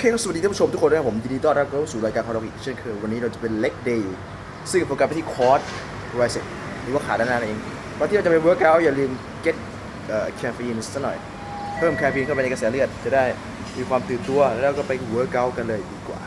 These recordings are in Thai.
เคก็สวัสดีท่านผู้ชมทุกคนด้วยครับผมยินดีต้อนรับเข้าสู่รายการของเราอีกเช่นเคยวันนี้เราจะเป็นเล็กเดย์ซึ่งโฟกัสไปที่คอร์สไรเซ็ตหรือว่าขาด้านหน้าเองวันที่เราจะไปเวิร์กเอาอย่าลืมเก็ตแคฟีนสักหน่อย เพิ่มแคฟีนเข้าไปในกระแสเลือดจะได้มีความตื่นตัวแล้วก็ไปเวิร์กเอากันเลยดีกว่า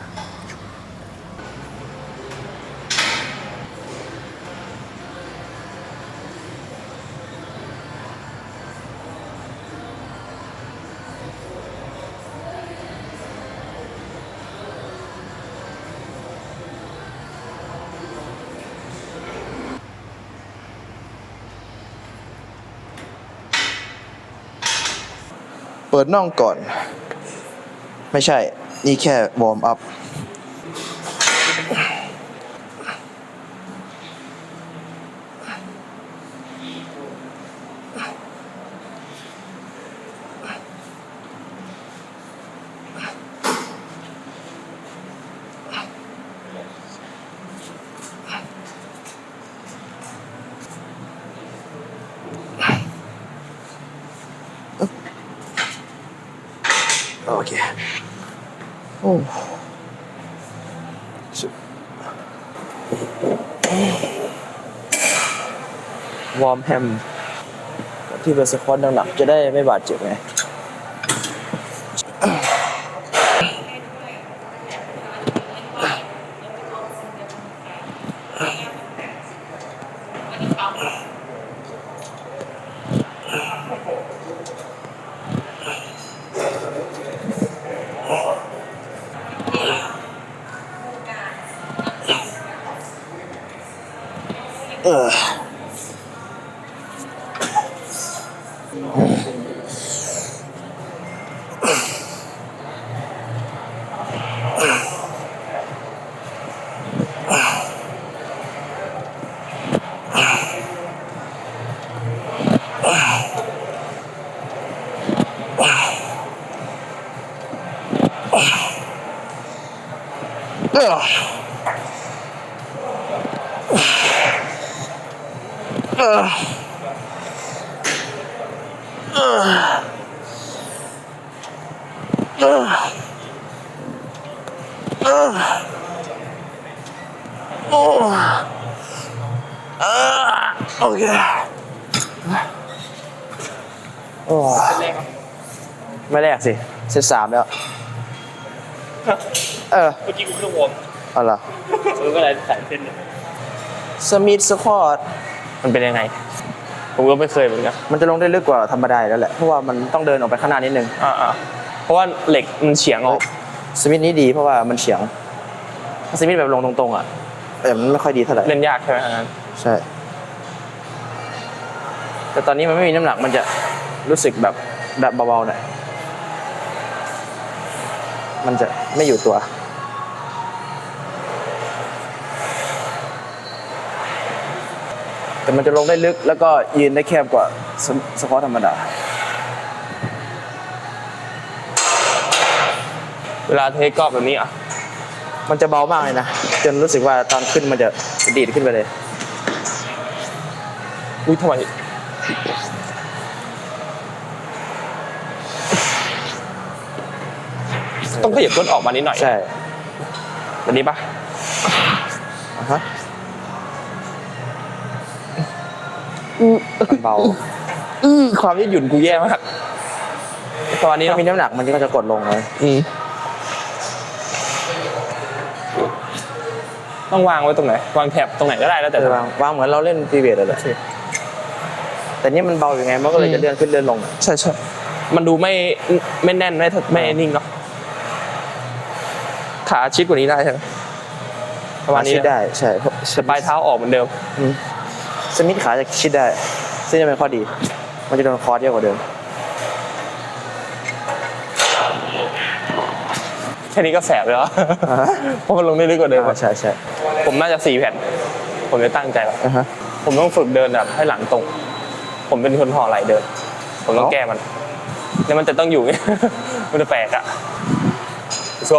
เปิดน่องก่อน ไม่ใช่ นี่แค่วอร์มอัพ โอเคโอ้สุดวอร์มแฮมที่เป็นสควอตหนักๆจะได้ไม่บาดเจ็บไง เออเออเออเออเออเออ โอ้เออโอเคโอ้ไม่แรกสิเซตสามแล้ว เออ เมื่อกี้กูเครื่องวอร์มเอาล่ะเออก็เลยใส่เส้นเนี่ยสมิธสควอตมันเป็นยังไง ผมก็ไม่เคยเหมือนกัน มันจะลงได้ลึกกว่าธรรมดาอยู่แล้วแหละ เพราะว่ามันต้องเดินออกไปข้างหน้านิดนึง อ่าๆเพราะว่าเหล็กมันเฉียงออก สมิธนี้ดีเพราะว่ามันเฉียงถ้าสมิธแบบลงตรงๆอะแต่มันไม่ค่อยดีเท่าไหร่เล่นยากใช่ไหมอันนั้นใช่ แต่ตอนนี้มันไม่มีน้ำหนักมันจะรู้สึกแบบแบบเบาๆหน่อยมันจะไม่อยู่ตัว แต่มันจะลงได้ลึกแล้วก็ยืนได้แคบกว่าสสควอตธรรมดา ลาเทคกอล์ฟแบบนี้อะมันจะเบามากเลยนะ จนรู้สึกว่าตอนขึ้นมันจะดีดขึ้นไปเลยอุ้ยทำไมต้องขยับก้นออกมานิดหน่อย ใช่แบบนี้ปะอะฮะมันเบาอื้อความยืดหยุ่นกูแย่มากตอนนี้ถ้าเนาะมีน้ำหนักมันก็จะกดลงเลยอืม ต้องวางไว้ตรงไหน วางแถบตรงไหนก็ได้แล้วแต่แต่วางวางเหมือนเราเล่นพีเวทเลยแหละแต่นี่มันเบาอย่างไงมันก็เลยจะเลื่อนขึ้นเลื่อนลงใช่ใช่มันดูไม่ไม่แน่นไม่ไม่นิ่งเนาะขาชิดกว่านี้ได้ใช่ไหมประมาณนี้ชิดนะได้ใช่เพราะแต่ปลายเท้าออกเหมือนเดิมอืมสมิธขาจะชิดได้ ซึ่งจะเป็นข้อดี มันจะโดนคอร์สเยอะกว่าเดิม แค่นี้ก็แสบแล้วอ่าฮะเพราะมันลงได้ลึกกว่าเดิมอ่าใช่ใช่ผมน่าจะสี่แผ่น ผมจะตั้งใจแล้วอ่าฮะผมต้องฝึกเดินแบบให้หลังตรง ผมเป็นคนห่อไหลเดิน ผมต้องเอ้าแก้มัน แล้วมันจะต้องอยู่ไงมันจะแปลกอะโซ่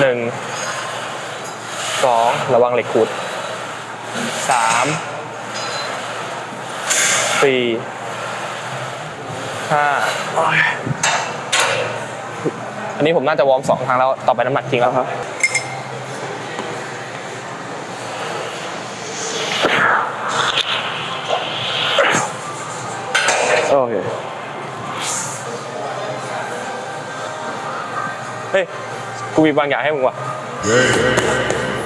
หนึ่ง สอง ระวังเหล็กขูดสาม สี่ ห้าอันนี้ผมน่าจะวอร์มสองครั้งแล้วต่อไปน้ำหนักจริงแล้วครับโอเคเฮ้ยกูมีบางอย่างให้มึงว่ะ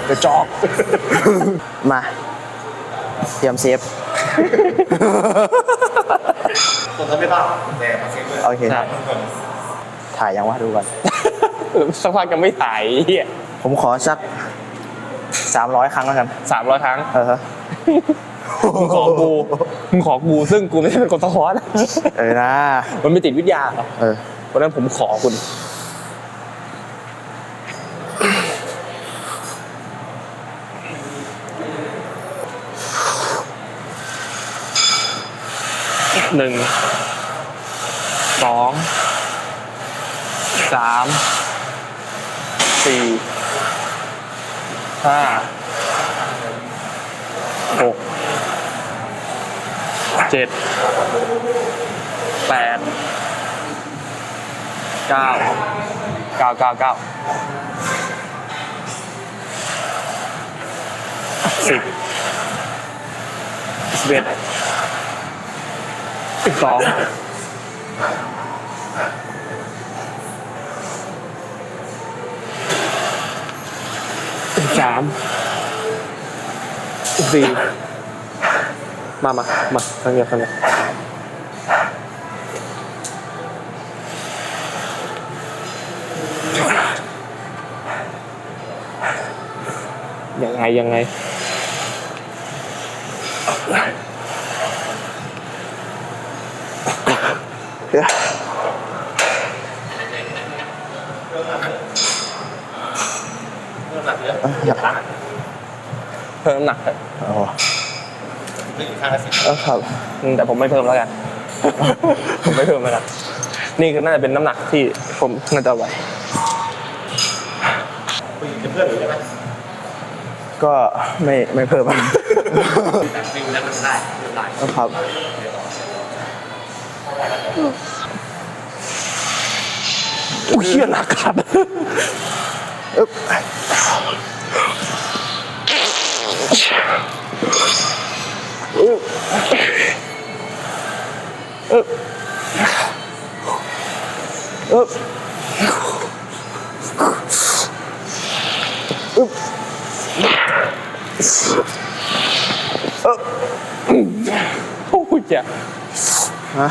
กระจอก มา เตรียมเซฟ คนทำไม่บ้าแต่มาเซ็ตเลยโอเคใช่ถ่ายยังวะดูก่อน สักพักยังไม่ถ่ายไอ้เฮียผมขอสักสามร้อยครั้งแล้วกัน สามร้อยครั้ง เออฮะมึงขอกู มึงขอกู ซึ่งกูไม่ใช่เป็นคนสะท้อน เออนะ มันไม่ติดวิทยาเหรอเออ วันนั้นผมขอคุณ หนึ่งสองสามสี่ห้าหกเจ็ดแปดเก้าเก้าเก้าเก้าสิบสิบเอ็ด สิบสองสิบสามสิบสี่มามามาทางเงียบทางเงียบยังไงยังไง เดี๋ยวเริ่มหนักเยอะเอ้ยอยากเพิ่มน้ำหนักเถอะอ๋อขึ้นอีกข้างละสิบเออครับ อืมแต่ผมไม่เพิ่มแล้วกัน ผมไม่เพิ่มแล้วกัน นี่คือน่าจะเป็นน้ำหนักที่ผมน่าจะไหวผู้หญิงเป็นเพื่อนหรือยังไงก็ไม่ไม่เพิ่มอะแต่ฟิลแล้วมันได้ได้เออครับอุ้ ยเชี่ยหนักครับอึ๊บอึ๊บอึ๊บอึ๊บอึ๊บโอ้ยเจ้าฮะ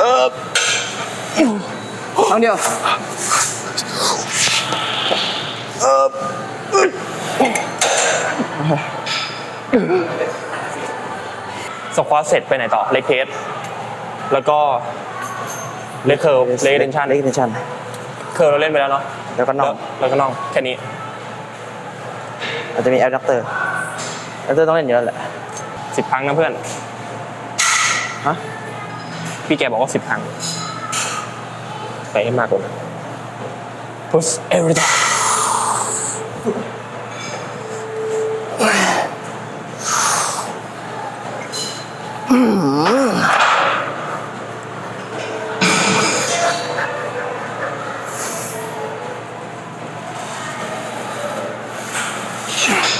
อึ๊บ ครั้งเดียวอึ๊บสควอตเสร็จไปไหนต่อเลกเพสแล้วก็เลกเคิร์ลเลกเดนชันเล็กเดนชันเคิร์ลเราเล่นไปแล้วเนาะแล้วก็น่องแล้วก็น่องแค่นี้อาจจะมีแอปดักเตอร์แอปดักเตอร์ต้องเล่นอยู่แล้วแหละสิบครั้งนะเพื่อนฮะพี่แกบอกว่าสิบครั้ง ไปให้มากกว่านั้น push everything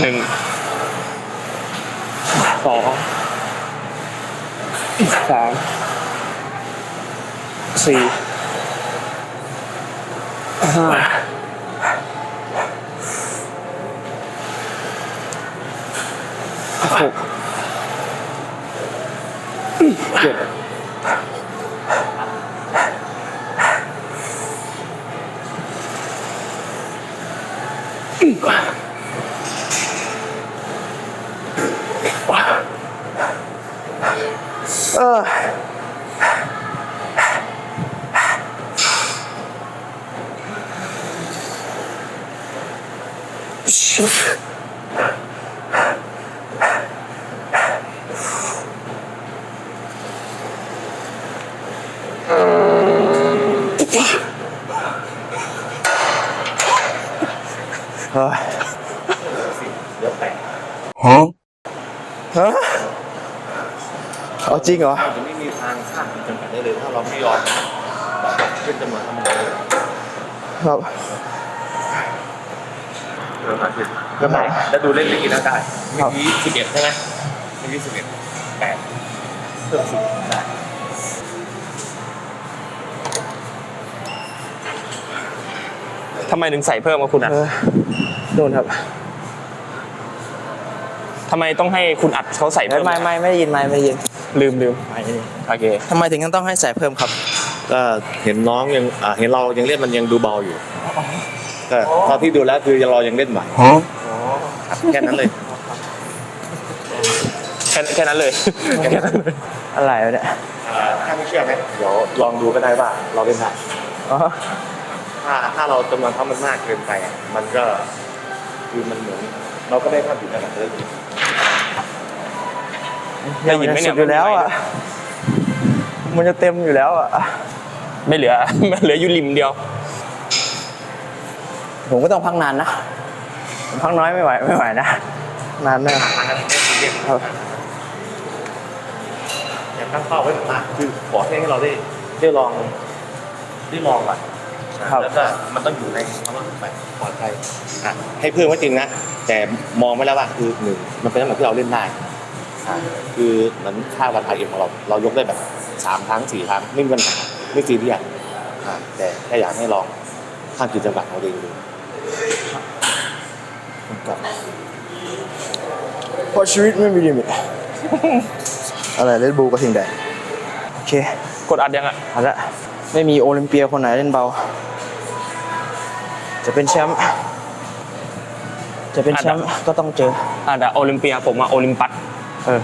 หนึ่งสองสามสี่ ห้าหก เจ็ดเฮ้ยเดี๋ยวแปะฮะเอาจริงเหรอจะไม่มีทางข้ามขีดจำกัดได้เลยถ้าเราไม่ยอมแบบขึ้นจำนวนทั้งหมดเลย ครับ เริ่มมาขึ้นเริ่มมาแล้วดูเล่นได้กี่หน้าได้เมื่อกี้สิบเอ็ดใช่ไหมเมื่อกี้สิบเอ็ดแปดเพิ่มสิบได้ทำไมถึงใส่เพิ่มกับคุณอัดเออโดนครับทำไมต้องให้คุณอัดเขาใส่ไม่เพิ่มไม่ไม่ไม่ได้ยินไม่ไม่ได้ยินลืมลืมไม่ได้ยินโอเคทำไมถึงต้องให้ใส่เพิ่มครับ ก็เห็นน้องยังอ่าเห็นเรายังเล่นมันยังดูเบาอยู่ ก็เท่าที่ดูแล้วคือเรายังเล่นไหวครับแค่นั้นเลย แค่แค่นั้นเลยแค่นั้นเลยอะไรวะเนี่ยถ้าไม่เชื่อไหมเดี๋ยวลองดูก็ได้ว่าเราเล่นได้อ๋อถ้าถ้าเราจำนวนเขามันมากเกินไปอะมันก็คือมันเหมือนเราก็ได้ภาพอยู่นั่นแหละเลยได้ยินไหมเนี่ยสุดอยู่แล้วอะมันจะเต็มอยู่แล้วอะไม่เหลือเหลืออยู่ริมเดียว ผมก็ต้องพักนานนะผมพักน้อยไม่ไหวไม่ไหวนะ นานแน่ทางนั้นไม่ซีเรียสครับอย่าตั้งเป้าไว้มากคือขอให้เราได้ได้ลองได้ลองก่อนครับแล้วก็มันต้องอยู่ในคำว่าแบบปลอดภัยอะให้เพิ่มไว้จริงนะ แต่มองไว้แล้วว่าคือหนึ่งมันเป็นน้ำหนักที่เราเล่นได้อะคือเหมือนค่าวันไทยเอ็มของเราเรายกได้แบบสามครั้งสี่ครั้งไม่มีปัญหาไม่ซีเรียสอะแต่แค่อยากให้ลองข้ามกิจบัตรเอาเองดู เพราะชีวิตไม่มีลิมิต อะไรเล่นบูก็ทิ้งได้โอเค กดอัดยังอะเอาละไม่มีโอลิมเปียคนไหนเล่นเบา จะเป็นแชมป์ จะเป็นแชมป์ก็ต้องเจออะแต่โอลิมเปียผมอะโอลิมปัสเออ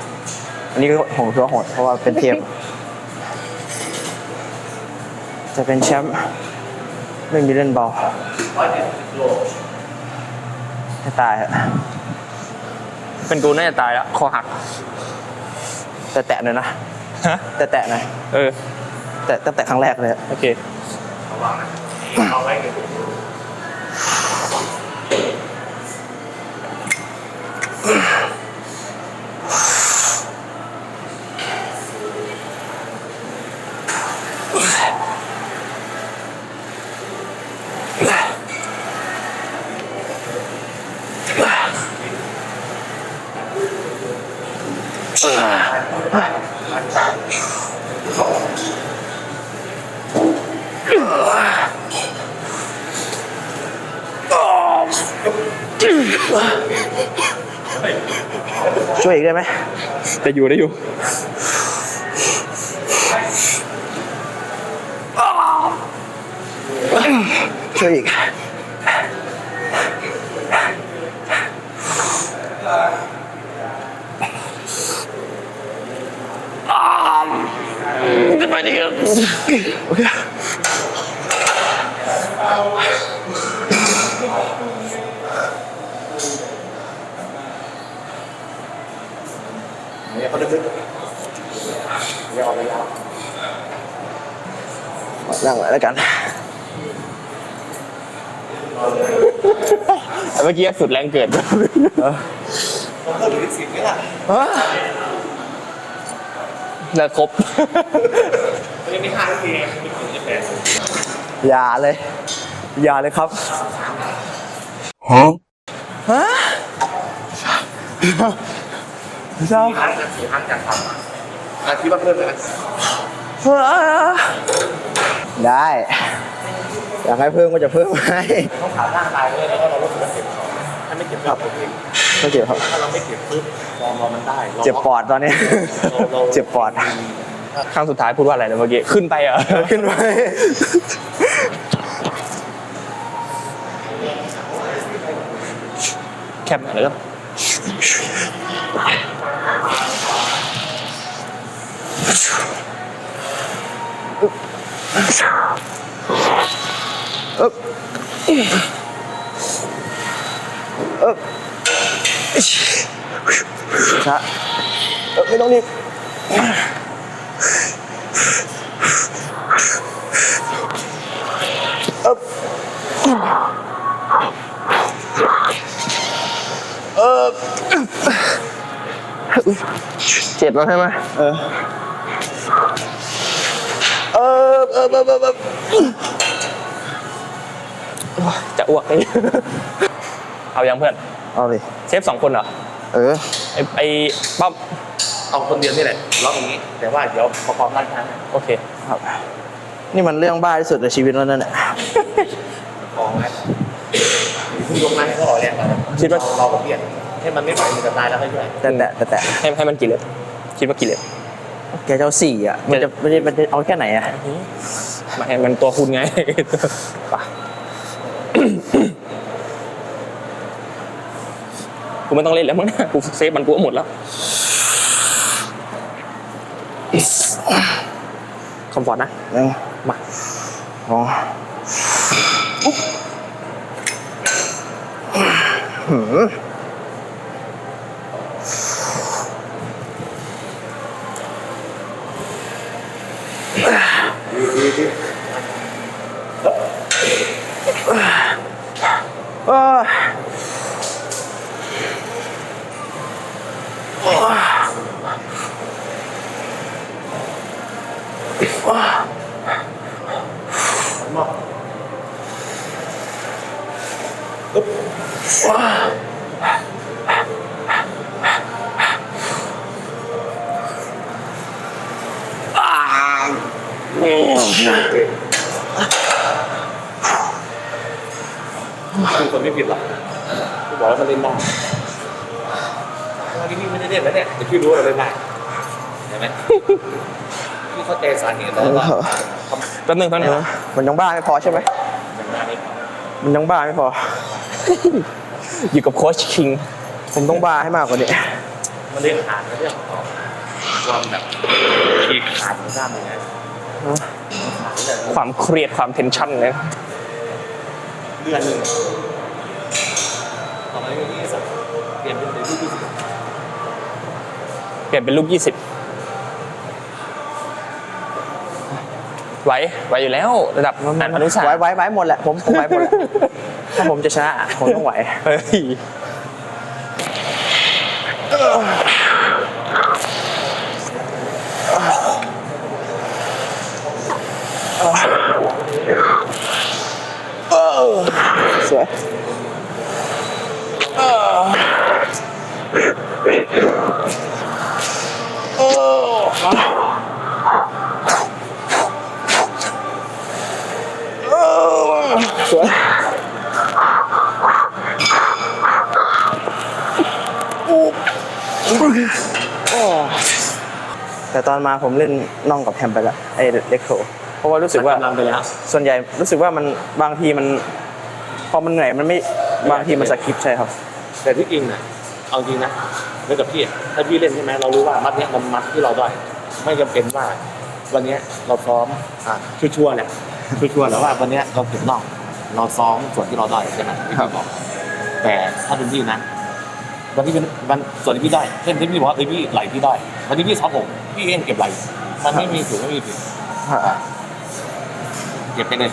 อันนี้ก็โหดถือว่าโหดเพราะว่าเป็นเทียม จะเป็นแชมป์ไม่มีเล่นเบา ให้ตายอะเป็นกูน่าจะตายแล้วคอหักแต่แตะหน่อยนะฮะแต่แตะหน่อยเออ แต่ตั้งแต่ครั้งแรกเลยอะโอเคเอาไว้กัน ช่วยอีกได้ไหมแต่อยู่ได้อยู่ช่วยอีก ดิครับโอเคเนี่ยเขาดึกๆเนี่ยเอาระยะนั่งไว้แล้วกันเมื่อกี้สุดแรงเกิดผมเพิ่มถึงสิบนี่แหละ แล้วครบมันยังไม่ห้านาทีเองไม่ถึงจะแปดอย่าเลย อย่าเลยครับ ฮะฮะเจ้าครั้งนะสี่ครั้งจากทำอะอะคิดว่าเพิ่มไหมได้ อยากให้เพิ่มก็จะเพิ่มให้ต้องผ่านร่างกายด้วยแล้วก็เรารู้สึกว่าเจ็บคอถ้าไม่เจ็บก็ปวดเอง ก็เจ็บครับ ถ้าเราไม่เจ็บปุ๊บฟอร์มเรามันได้ราเจ็บปอดตอนนี้ รารา เจ็บปอด ครั้งสุดท้ายพูดว่าอะไรนะเมื่อกี้ ขึ้นไปเหรอ ขึ้นไป แคบหน่อยแล้วก็อึ๊บอึ๊บ ช้าเออไม่ต้องรีบอึ๊บเออเจ็บแล้วใช่ไหมเออเออเออเออเออจะอ้วกเลย เอายังเพื่อน เอาเลย เซฟสองคนเหรอเออ ไอไอปั๊บเอาคนเดียวนี่แหละล็อกอย่างนี้ แต่ว่าเดี๋ยวประกอบด้านข้างนะโอเคครับ นี่มันเรื่องบ้าที่สุดในชีวิตแล้วนั่นแหละกองไว้เพิ่งยกมาให้เขาออกแรงมาคิดว่าเราก็เปลี่ยนให้มันไม่ไหวมันจะตายแล้วให้ช่วยแต่แต่แต่แต่ให้ให้มันกี่เล็บคิดว่ากี่เล็บแกจะเอาสี่อะ มันจะมันจะมันจะเอาแค่ไหนอะไมาให้มันตัวคุณไงไป กูไม่ต้องเล่นแล้วมั้งนะกูเซฟมันกูเอาหมดแล้วคอมฟอร์ตนะหนึ่งมาสองหืมเออ啊คือคนไม่ผิดหรอกกูบอกแล้วมันเล่นได้เมื่อกี้พี่ไม่ได้เล่น แล้วเนี่ยแต่พี่รู้ว่าเราเล่นได้เห็นไหมพี่เข้าใจสาเหตุแล้วว่าทำแป๊บนึงแป๊บนึงมันยังบ้าไม่พอใช่ไหมอย่างนั้นนี่มันยังบ้าไม่พอ อยู่กับโค้ชคิง ผมต้องบ้าให้มากกว่านี้ มันเรื่องขาดนะเรื่องของความแบบขีดขาดของกล้ามเนื้อขาดเนี่ยความเครียดความเทนชั่นเนี่ยเดือนหนึ่งต่อมาที่สักเปลี่ยนเป็นรูปที่สิบ เปลี่ยนเป็นรูปยี่สิบไหว ไหวอยู่แล้ว ระดับอนุสาไว้รไว้ไว้หมดแหละผมผมไว้หมดแหละถ้าผมจะชนะอะผมต้องไหว เฮ้ย สวย สวยแต่ตอนมาผมเล่นน่องกับแฮมไปแล้วไอ้เด็กโถเพราะว่ารู้สึกว่า กำลังไปแล้ว ส่วนใหญ่รู้สึกว่ามันบางทีมัน พอมันเหนื่อยมันไม่บางทีมันสคริปต์ใช่ครับ แต่ที่จริงนะเอาจริงนะเหมือนกับพี่อะถ้าพี่เล่นใช่ไหมเรารู้ว่ามัดเนี้ยมันมัดที่เราได้ไม่จำเป็นว่า วันเนี้ยเราซ้อมอะชัวร์ๆแหละชัวร์ๆแล้วว่าวันเนี้ยเราเก็บนอก เราซ้อมส่วนที่เราได้ใช่ไหมที่พี่บอกแต่ถ้าเป็นพี่นะวันที่เป็นวันส่วนที่พี่ได้เช่นที่พี่บอกว่าเอ้ยพี่ไหลพี่ได้วันที่พี่ซ้อมผมพี่เองเก็บไหลมันไม่มีถูกไม่มีผิดเก็บไปเลย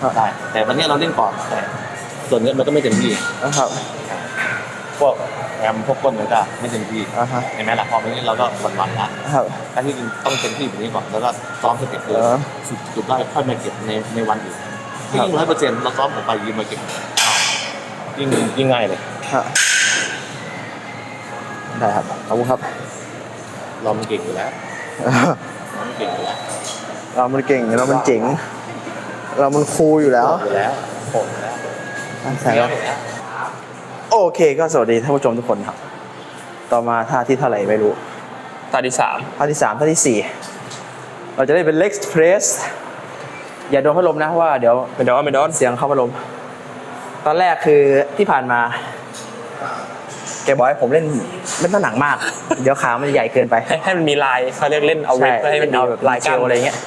ครับได้แต่วันเนี้ยเราเล่นก่อนแต่ส่วนเนี้ยมันก็ไม่เต็มที่นะครับพวกแอมพวกก้นมันก็ไม่เต็มที่อ่าฮะเห็นไหมล่ะพอวันนี้เราก็หวั่นๆละครับถ้าที่จริงต้องเต็มที่แบบนี้ก่อนแล้วก็ซ้อมสเต็ปเลยเออสุดจุดได้ค่อยมาเก็บในในวันอื่น ที่ยิ่งร้อยเปอร์เซ็นต์เราซ้อมผมไปยืมมาเก็บอ้าวยิ่งยิ่งง่ายเลยฮะได้ครับขอบคุณครับเรามันเก่งอยู่แล้วเรามันเก่งอยู่แล้วเรามันเก่งเรามันเจ๋ง เรามันคูลอยู่แล้วอยู่แล้วโหดอยู่แล้วใช่แล้วอยู่แล้วโอเคก็สวัสดีท่านผู้ชมทุกคนครับ ต่อมาท่าที่เท่าไหร่ไม่รู้ตาที่สามท่าที่สามท่าที่สี่เราจะได้เป็น leg press อย่าโดนพัดลมนะเพราะว่าเดี๋ยวไม่ดอนไม่ดอนเสียงเข้าพัดลม ตอนแรกคือที่ผ่านมา แกบอกให้ผมเล่นเล่นน้ำหนักมาก เดี๋ยวขามันจะใหญ่เกินไป ให้ให้มันมีลายเขาเรียกเล่นเอาเวทเพื่อให้มันมีเอาแบบลายกล้ามเจลอะไรเงี้ย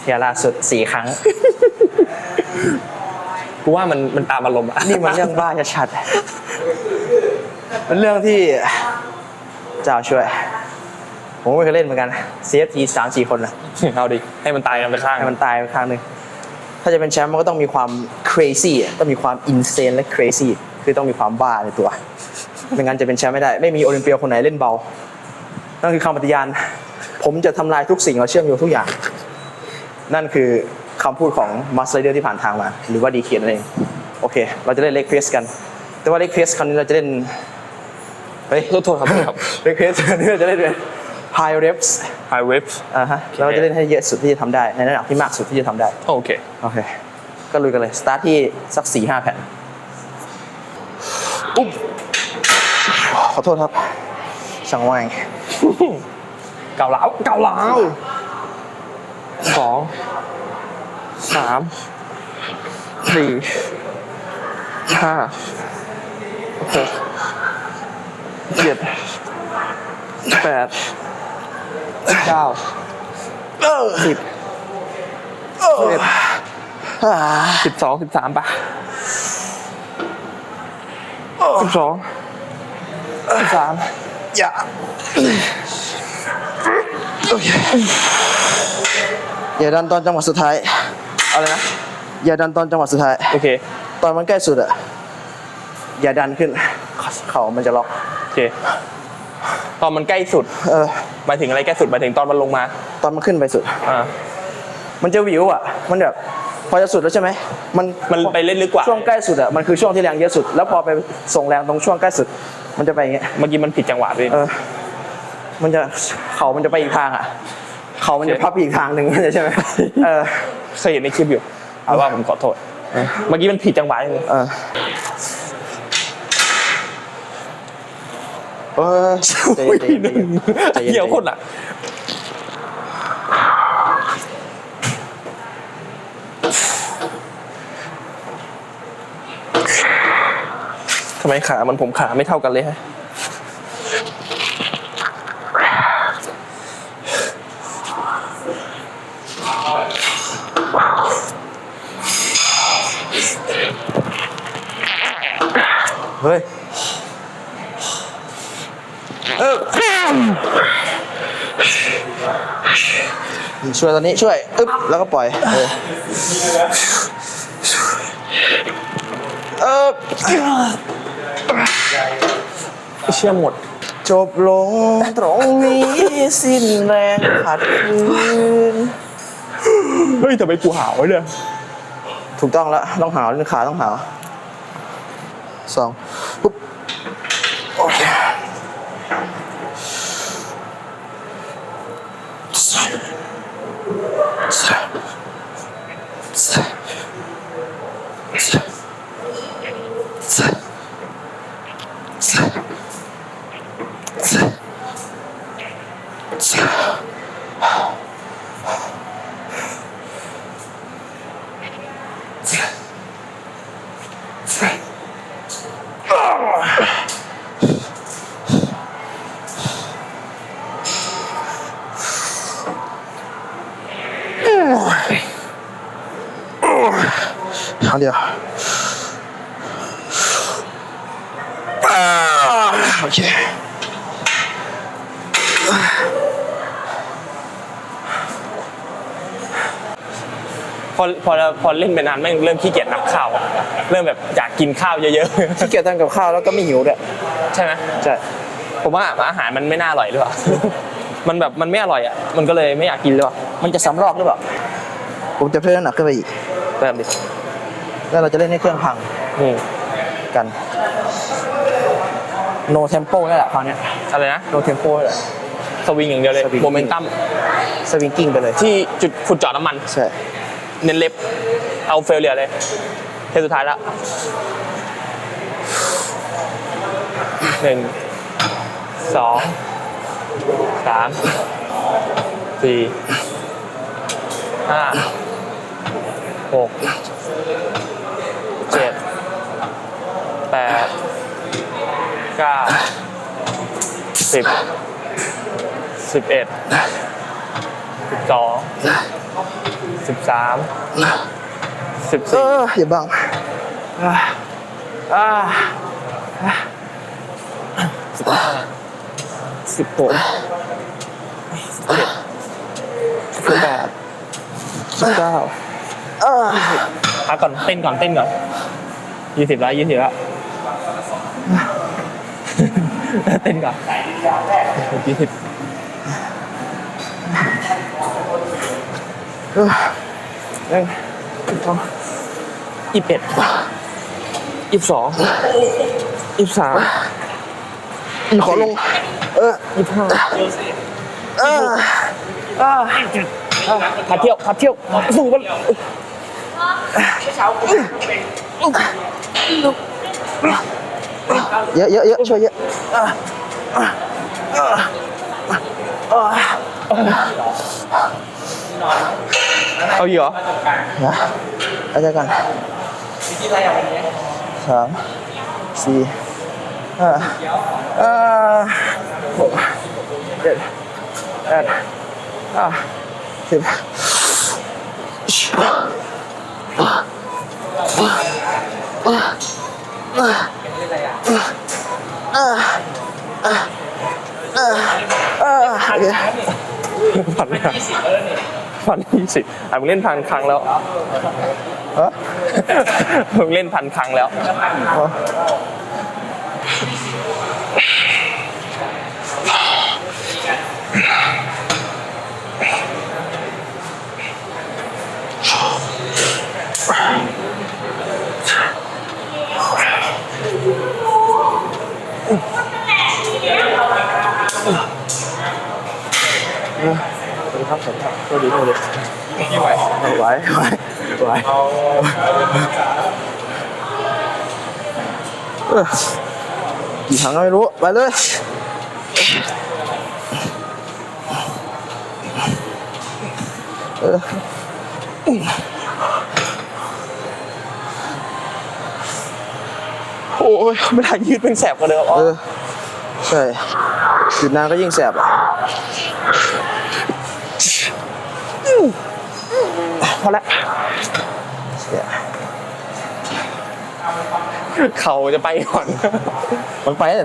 เทียล่าสุดสี่ครั้ง กูว่ามันมันตามอารมณ์อะนี่มันเรื่องบ้าชัดๆเป็นเรื่องที่เจ้าช่วย ผมก็ไม่เคยเล่นเหมือนกัน CFT สามสี่คนนะเอาดิให้มันตายกันไปข้างให้มันตายไปข้างหนึ่งถ้าจะเป็นแชมป์มันก็ต้องมีความ crazy อะต้องมีความ insane และ crazy คือต้องมีความบ้าในตัวไม่งั้นจะเป็นแชมป์ไม่ได้ ไม่มีโอลิมเปียคนไหนเล่นเบา นั่นคือคำปฏิญาณ ผมจะทำลายทุกสิ่งและเชื่อมโยงทุกอย่าง นั่นคือคำพูดของมาสเตอร์เดอร์ที่ผ่านทางมา หรือว่าดีเคียนนั่นเอง โอเค เราจะเล่นเล็กเพรสกัน แต่ว่าเล็กเพรสครั้งนี้เราจะเล่น เฮ้ย โทษโทษครับโทษครับ เล็กเพรสครั้งนี้เราจะเล่นเป็น high reps high web อ่าฮะเราจะเล่นให้เยอะสุดที่จะทำได้ ในระดับที่มากสุดที่จะทำได้ โอเค โอเค ก็ลุยกันเลย สตาร์ทที่สักสี่ห้าแผ่นอุ๊บขอโทษครับ ช่างว่างเก่าเหลาเก่าเหลาสองสามสี่ห้าหกเจ็ดแปด เก้าสิบสิบเอ็ดสิบสองสิบสามป่ะสิบสองสิบสามอย่าโอเคอย่าดันตอนจังหวะสุดท้ายอะไรนะอย่าดันตอนจังหวะสุดท้ายโอเค ตอนมันใกล้สุดอะอย่าดันขึ้น เข่ามันจะล็อกโอเคตอนมันใกล้สุด เออ หมายถึงอะไรใกล้สุดหมายถึงตอนมันลงมา ตอนมันขึ้นไปสุด อ่า มันจะวิวอะมันแบบพอจะสุดแล้วใช่ไหมมันมันไปเล่นลึกกว่า ช่วงใกล้สุดอะมันคือช่วงที่แรงเยอะสุด แล้วพอไปส่งแรงตรงช่วงใกล้สุด มันจะไปอย่างเงี้ยเมื่อกี้มันผิดจังหวะด้วยเออมันจะเข่ามันจะไปอีกทางอะเข่ามันจะพับไปอีกทางหนึ่งเข้าใจใช่ไหมเออเคยเห็นในคลิปอยู่เอาว่าผมขอโทษ เมื่อกี้มันผิดจังหวะเลยเออ เออใจเย็นใจเย็นใจเย็นเหี้ยวคนอะทำไมขามันผมขาไม่เท่ากันเลยฮะเฮ้ย เออ ช่วยตอนนี้ช่วยอึ๊บแล้วก็ปล่อยเออเออเชื่อหมด จบลงตรงนี้ สิ้นแรงขัดขืนเฮ้ยทำไมกูหาวะเนี่ยถูกต้องแล้ว ต้องหาวเล่นขาต้องหาวสองปุ๊บโอเคครั้งเดียวอ่าโอเค พอพอพอเล่นไปนานแม่งเริ่มขี้เกียจนับข้าวอะเริ่มแบบอยากกินข้าวเยอะขี้เกียจทำกับข้าวแล้วก็ไม่หิวด้วยๆ ใช่ไหมใช่ผมว่าอาหารมันไม่น่าอร่อยหรือเปล่า มันแบบมันไม่อร่อยอะมันก็เลยไม่อยากกินหรือเปล่ามันจะซ้ำรอบหรือเปล่าผมจะเพิ่มน้ำหนักขึ้นไปอีก แบบดิแล้วเราจะเล่นให้เครื่องพังอืมกัน no tempo นี่แหละคราวเนี้ยอะไรนะ no tempo นี่แหละ สวิงอย่างเดียวเลยสวิงโมเมนตัมสวิงกิ้งไปเลย ที่จุดขุดเจาะน้ำมัน ใช่ เน้นเล็บ เอาเฟลเลียเลยเทสุดท้ายละหนึ่งสองสามสี่ห้าหกเจ็ดแปดเก้าสิบสิบเอ็ดสิบสอง สิบสามสิบเอสี่ออย่าบังอ่าอ่าสิบหกสิบแปดสิบเก้าอ่าพักก่อนเต้นก่อนเต้นก่อนยี่สิบแล้วยี่สิบแล้วเต้นก่อนยี่สิบ เออหนึ่งสองยี่สิบเอ็ดยี่สิบสองยี่สิบสามขอลง เออยี่สิบห้าเออพาเที่ยวพาเที่ยวสู้กันเยอะเยอะเยอะช่วยเยอะ เอาอีกเหรอนะอาจารย์กันสามสี่ห้าหกเจ็ดแปดเก้าสิบอ่าโอเคพันยี่สิบ พันยี่สิบอะมึงเล่นพันครั้งแล้วฮะมึงเล่นพันครั้งแล้ว ครับสวัสดีครับสวัสดีสวัสดีไหวไหวไหวไหวกี่ครั้งก็ไม่รู้ ไปเลยเออโอ้ยไม่ได้ยืดเป็นแสบกว่าเดิมอ๋อเออ ใช่ยุดนานก็ยิ่งแสบอะ พอละเสียเขาจะไปก่อน มันไปแต่